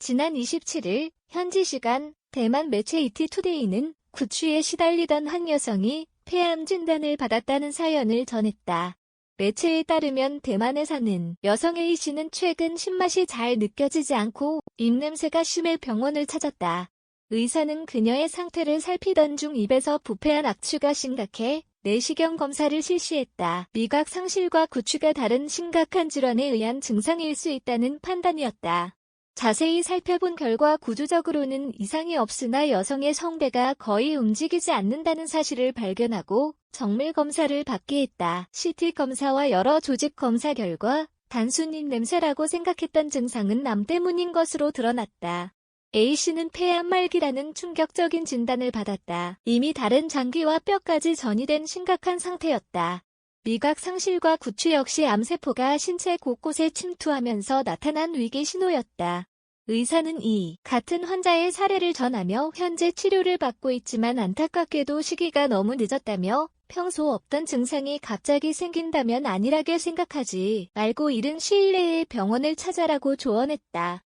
지난 27일 현지 시간 대만 매체 이티투데이는 구취에 시달리던 한 여성이 폐암 진단을 받았다는 사연을 전했다. 매체에 따르면 대만에 사는 여성 A씨는 최근 신맛이 잘 느껴지지 않고 입냄새가 심해 병원을 찾았다. 의사는 그녀의 상태를 살피던 중 입에서 부패한 악취가 심각해 내시경 검사를 실시했다. 미각 상실과 구취가 다른 심각한 질환에 의한 증상일 수 있다는 판단이었다. 자세히 살펴본 결과 구조적으로는 이상이 없으나 여성의 성대가 거의 움직이지 않는다는 사실을 발견하고 정밀 검사를 받게 했다. CT 검사와 여러 조직 검사 결과 단순히 냄새라고 생각했던 증상은 남 때문인 것으로 드러났다. A씨는 폐암 말기라는 충격적인 진단을 받았다. 이미 다른 장기와 뼈까지 전이된 심각한 상태였다. 미각 상실과 구취 역시 암세포가 신체 곳곳에 침투하면서 나타난 위기 신호였다. 의사는 이 같은 환자의 사례를 전하며 현재 치료를 받고 있지만 안타깝게도 시기가 너무 늦었다며 평소 없던 증상이 갑자기 생긴다면 안일하게 생각하지 말고 이른 시일 내에 병원을 찾아라고 조언했다.